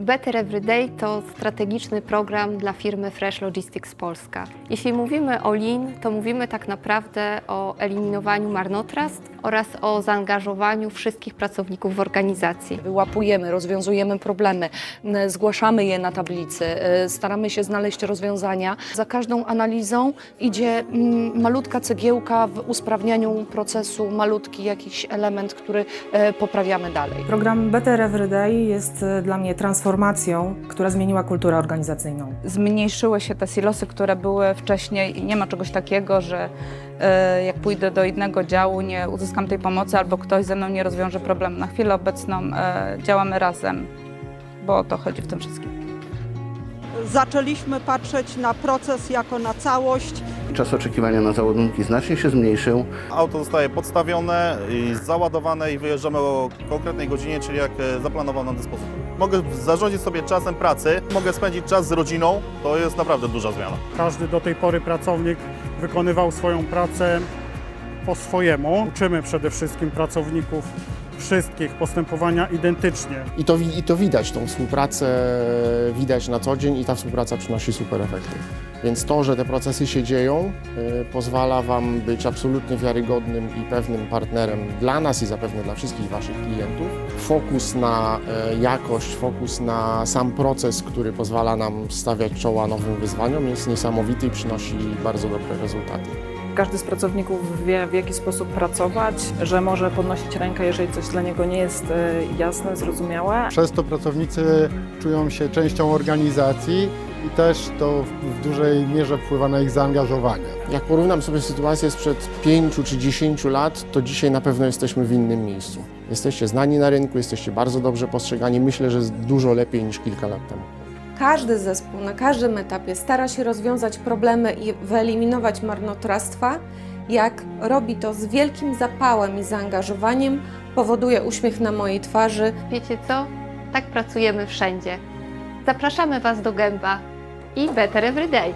Better Everyday to strategiczny program dla firmy Fresh Logistics Polska. Jeśli mówimy o Lean, to mówimy tak naprawdę o eliminowaniu marnotrawstw oraz o zaangażowaniu wszystkich pracowników w organizacji. Wyłapujemy, rozwiązujemy problemy, zgłaszamy je na tablicy, y, staramy się znaleźć rozwiązania. Za każdą analizą idzie malutka cegiełka w usprawnianiu procesu, malutki jakiś element, który e, poprawiamy dalej. Program Better Everyday jest e, dla mnie transformacją, która zmieniła kulturę organizacyjną. zmniejszyły się te silosy, które były wcześniej i nie ma czegoś takiego, że e, jak pójdę do innego działu, nie uzyskam tej pomocy albo ktoś ze mną nie rozwiąże problemu. Na chwilę obecną e, działamy razem, bo o to chodzi w tym wszystkim. zaczęliśmy patrzeć na proces jako na całość. Czas oczekiwania na załadunki znacznie się zmniejszył. Auto zostaje podstawione, i załadowane i wyjeżdżamy o konkretnej godzinie, czyli jak e, zaplanował nam dyspozytor. Mogę zarządzić sobie czasem pracy, mogę spędzić czas z rodziną, to jest naprawdę duża zmiana. Każdy do tej pory pracownik wykonywał swoją pracę po swojemu. Uczymy przede wszystkim pracowników wszystkich postępowania identycznie. I to, I to widać, tą współpracę widać na co dzień i ta współpraca przynosi super efekty. Więc to, że te procesy się dzieją, y, pozwala Wam być absolutnie wiarygodnym i pewnym partnerem dla nas i zapewne dla wszystkich Waszych klientów. Fokus na y, jakość, fokus na sam proces, który pozwala nam stawiać czoła nowym wyzwaniom jest niesamowity i przynosi bardzo dobre rezultaty. Każdy z pracowników wie, w jaki sposób pracować, że może podnosić rękę, jeżeli coś dla niego nie jest e, jasne, zrozumiałe. Przez to pracownicy czują się częścią organizacji i też to w, w dużej mierze wpływa na ich zaangażowanie. Jak porównam sobie sytuację sprzed 5 czy 10 lat, to dzisiaj na pewno jesteśmy w innym miejscu. Jesteście znani na rynku, jesteście bardzo dobrze postrzegani. Myślę, że jest dużo lepiej niż kilka lat temu. Każdy zespół na każdym etapie stara się rozwiązać problemy i wyeliminować marnotrawstwa. Jak robi to z wielkim zapałem i zaangażowaniem, powoduje uśmiech na mojej twarzy. Wiecie co? Tak pracujemy wszędzie. Zapraszamy Was do gęba i Better Everyday.